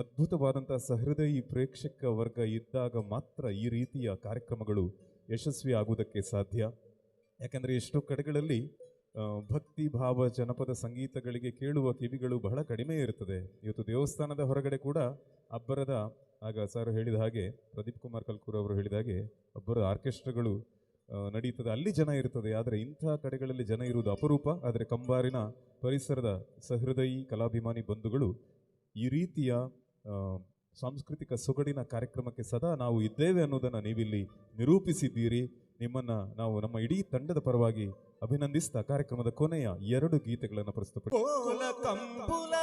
ಅದ್ಭುತವಾದಂತಹ ಸಹೃದಯಿ ಪ್ರೇಕ್ಷಕ ವರ್ಗ ಇದ್ದಾಗ ಮಾತ್ರ ಈ ರೀತಿಯ ಕಾರ್ಯಕ್ರಮಗಳು ಯಶಸ್ವಿ ಆಗುವುದಕ್ಕೆ ಸಾಧ್ಯ. ಯಾಕೆಂದರೆ ಎಷ್ಟೋ ಕಡೆಗಳಲ್ಲಿ ಭಕ್ತಿ ಭಾವ ಜನಪದ ಸಂಗೀತಗಳಿಗೆ ಕೇಳುವ ಕಿವಿಗಳು ಬಹಳ ಕಡಿಮೆ ಇರುತ್ತದೆ ಇವತ್ತು ದೇವಸ್ಥಾನದ ಹೊರಗಡೆ ಕೂಡ ಅಬ್ಬರದ, ಆಗ ಸರ್ ಹೇಳಿದ ಹಾಗೆ, ಪ್ರದೀಪ್ ಕುಮಾರ್ ಕಲ್ಕೂರ್ ಅವರು ಹೇಳಿದ ಹಾಗೆ ಅಬ್ಬರ ಆರ್ಕೆಸ್ಟ್ರಾಗಳು ನಡೀತದೆ. ಅಲ್ಲಿ ಜನ ಇರ್ತದೆ, ಆದರೆ ಇಂಥ ಕಡೆಗಳಲ್ಲಿ ಜನ ಇರುವುದು ಅಪರೂಪ. ಆದರೆ ಕಂಬಾರಿನ ಪರಿಸರದ ಸಹೃದಯಿ ಕಲಾಭಿಮಾನಿ ಬಂಧುಗಳು ಈ ರೀತಿಯ ಸಾಂಸ್ಕೃತಿಕ ಸೊಗಡಿನ ಕಾರ್ಯಕ್ರಮಕ್ಕೆ ಸದಾ ನಾವು ಇದ್ದೇವೆ ಅನ್ನೋದನ್ನು ನೀವಿಲ್ಲಿ ನಿರೂಪಿಸಿದ್ದೀರಿ. ನಿಮ್ಮನ್ನ ನಾವು ನಮ್ಮ ಇಡೀ ತಂಡದ ಪರವಾಗಿ ಅಭಿನಂದಿಸ್ತಾ ಕಾರ್ಯಕ್ರಮದ ಕೊನೆಯ ಎರಡು ಗೀತೆಗಳನ್ನು ಪ್ರಸ್ತುತಪಡಿಸ ಕೋಲ ಕಂಬುಲ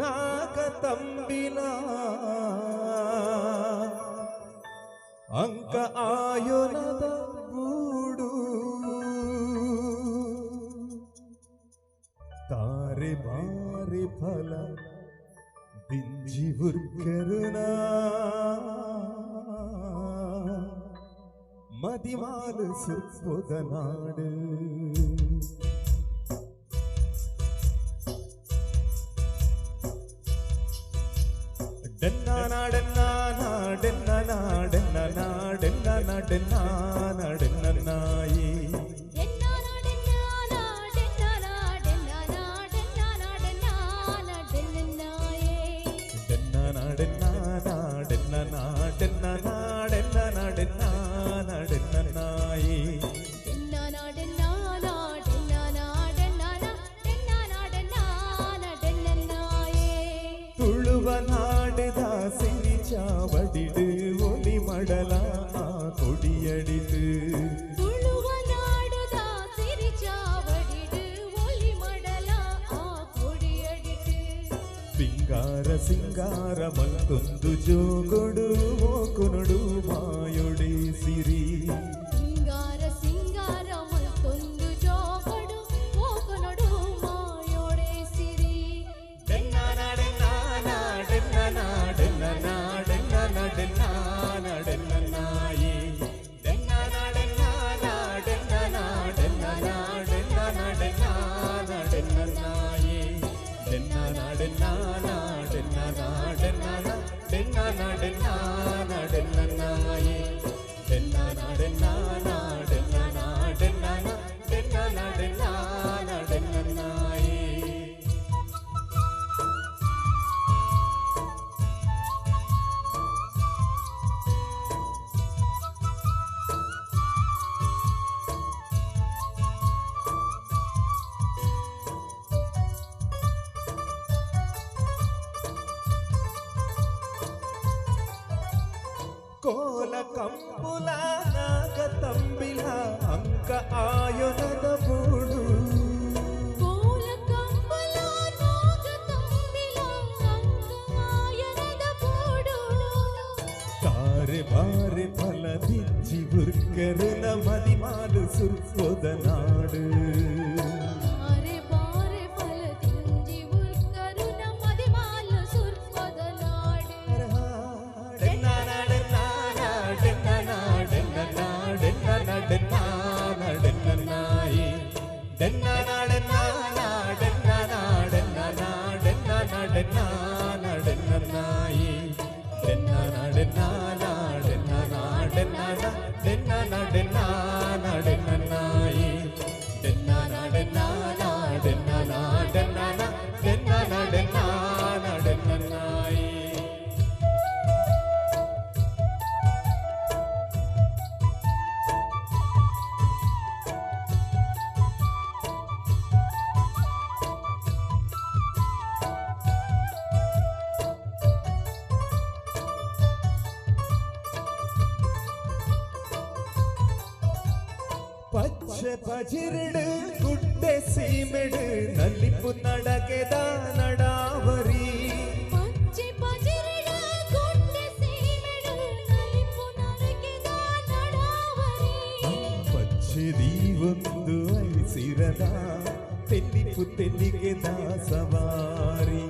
ನಾಗ ತಂಬಿಲ, ಅಂಕ ಆಯೋನದ ಗೂಡು, ತಾರೆ ಬಾರಿ హరిఫల ദിഞ്ചിവുർക്കരുണാ മതിമാൽ സുപ്പുതനാട് ഡെന്നാനാടെന്നാനാടെന്നാനാടെന്നാനാടെന്നാനാടെന്നാനാടെന്നായി ಸಿಂಗಾರ ಮತ್ತೊಂದು ಜೋಗೊಡು ಕೋಲ ಕಂಬುಲ ನಾಗ ತಂಬಿಲ ಅಂಕ ಆಯೊನದ ಬೂಡು ಕೋಲ ಕಂಬಲ ನಾಗ ತಂಬಿಲ ಅಂಗಾಯನದ ಕೂಡು ತಾರೆ ಬಾರೆ ಫಲ ದಿಜ್ಜಿ ಬುರ್ಕರುನ ಮದಿಮಾಲು ಸುರ್ಪೊದ ನಾಡು தென்னானாயே தென்னானா தென்னானா தென்னானா தென்னானா தென்னானா ಪಜಿರಿಡ ಗುಂಡೆ ಸೀಮೆಡು ನಲಿಪು ನರಕೆದ ನಡಾವರಿ ಪಚ್ಚದಿ ಒಂದು ಐಸಿರದ ತೆಲ್ಲಿಪು ತೆಲ್ಲಿಗೆದ ಸವಾರಿ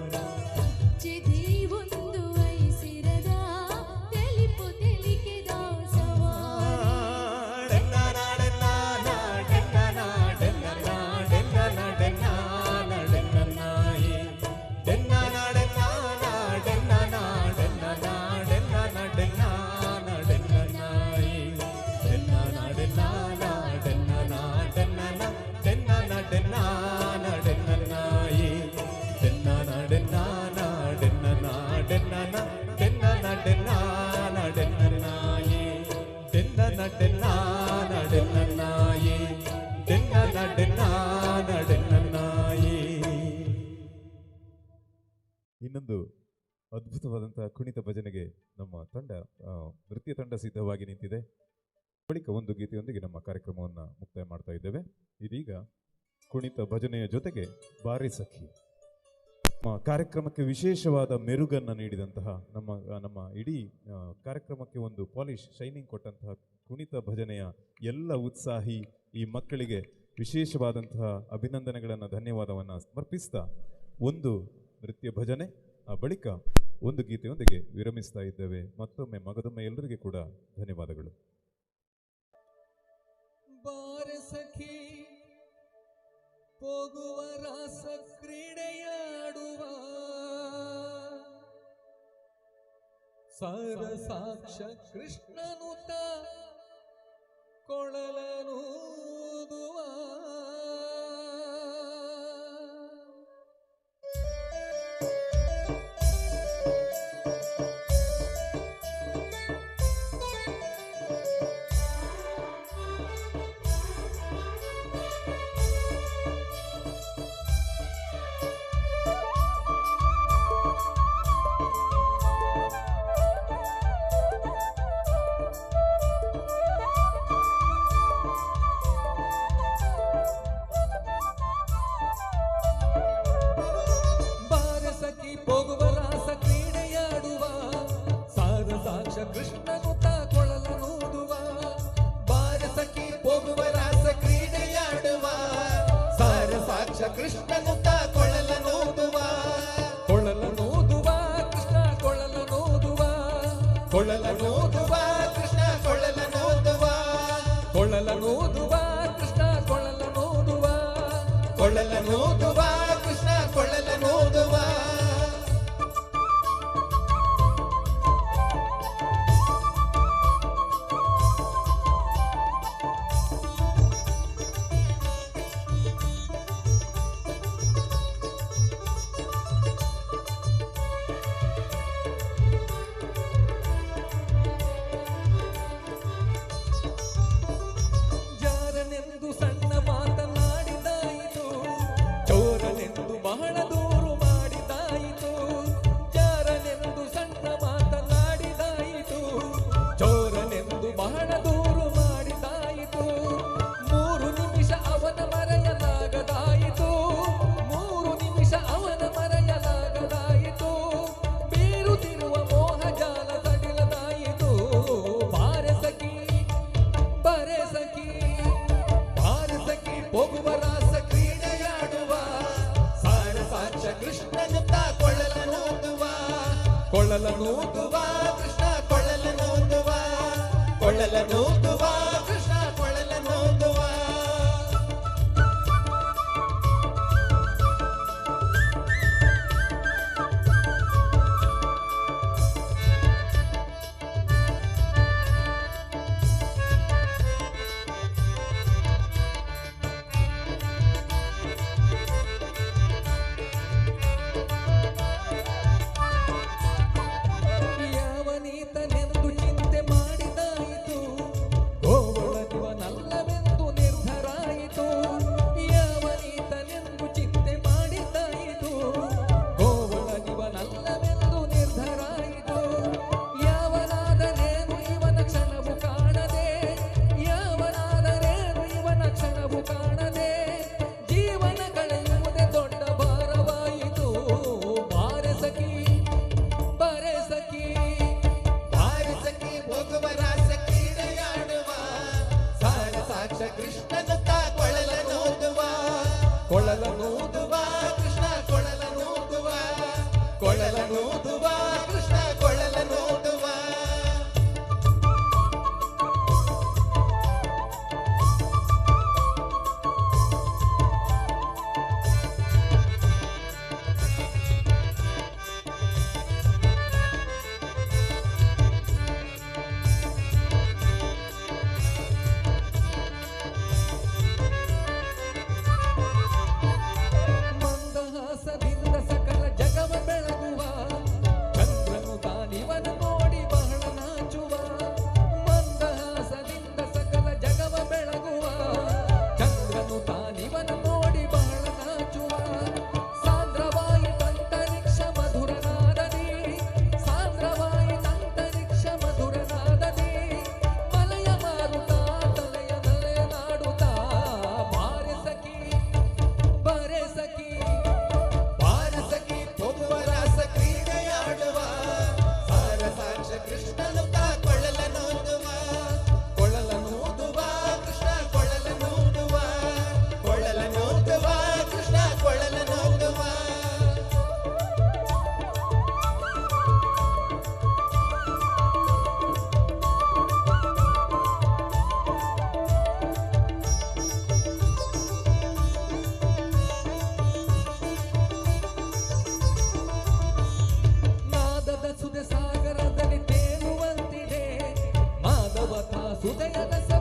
ಇನ್ನೊಂದು ಅದ್ಭುತವಾದಂತಹ ಕುಣಿತ ಭಜನೆಗೆ ನಮ್ಮ ತಂಡ ನೃತ್ಯ ತಂಡ ಸಿದ್ಧವಾಗಿ ನಿಂತಿದೆ. ಬಳಿಕ ಒಂದು ಗೀತೆಯೊಂದಿಗೆ ನಮ್ಮ ಕಾರ್ಯಕ್ರಮವನ್ನು ಮುಕ್ತಾಯ ಮಾಡ್ತಾ ಇದ್ದೇವೆ. ಇದೀಗ ಕುಣಿತ ಭಜನೆಯ ಜೊತೆಗೆ ಬಾರಿ ಸಖಿ. ಕಾರ್ಯಕ್ರಮಕ್ಕೆ ವಿಶೇಷವಾದ ಮೆರುಗನ್ನು ನೀಡಿದಂತಹ ನಮ್ಮ ನಮ್ಮ ಇಡೀ ಕಾರ್ಯಕ್ರಮಕ್ಕೆ ಒಂದು ಪಾಲಿಶ್, ಶೈನಿಂಗ್ ಕೊಟ್ಟಂತಹ ಕುಣಿತ ಭಜನೆಯ ಎಲ್ಲ ಉತ್ಸಾಹಿ ಈ ಮಕ್ಕಳಿಗೆ ವಿಶೇಷವಾದಂತಹ ಅಭಿನಂದನೆಗಳನ್ನು, ಧನ್ಯವಾದವನ್ನು ಸಮರ್ಪಿಸ್ತಾ ಒಂದು ನೃತ್ಯ ಭಜನೆ, ಆ ಬಳಿಕ ಒಂದು ಗೀತೆಯೊಂದಿಗೆ ವಿರಮಿಸ್ತಾ ಇದ್ದೇವೆ. ಮತ್ತೊಮ್ಮೆ ಮಗದೊಮ್ಮೆ ಎಲ್ಲರಿಗೆ ಕೂಡ ಧನ್ಯವಾದಗಳು. ಹೋಗುವ ರಾಸ ಕ್ರೀಡೆಯಾಡುವ ಸರ ಸಾಕ್ಷ ಕೃಷ್ಣನುತ ಕೊಳಲನೂದುವ ಸಾಕ್ಷ ನೋದುವ. ಕೊಳಲನೂದುವ ಕೊಳಲನೂದುವ ಕೃಷ್ಣ ಕೊಳ್ಳಲ ನೋದುವ. ಕೃಷ್ಣ ಕೊಳಲನೂದುವ ಕೊಳಲನೂದುವ ಕೃಷ್ಣ ಕೊಳಲನೂದುವ ಕೊಳಲ ಕೃಷ್ಣ ಹೋಗುವ ರಾಸ ಕ್ರೀಡೆಯಾಡುವ. ಸಾರ ಸಾಕ್ಷ ಕೃಷ್ಣನುತ್ತ ಕೊಳ್ಳಲನೂದುವ ಕೊಳ್ಳಲನೂದುವ Krishna ಕೊಳ್ಳಲನೂದುವ ಕೊಳ್ಳಲನೂದುವ Krishna Hola la. Stay at the same.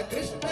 ಸಾಕ್ಷ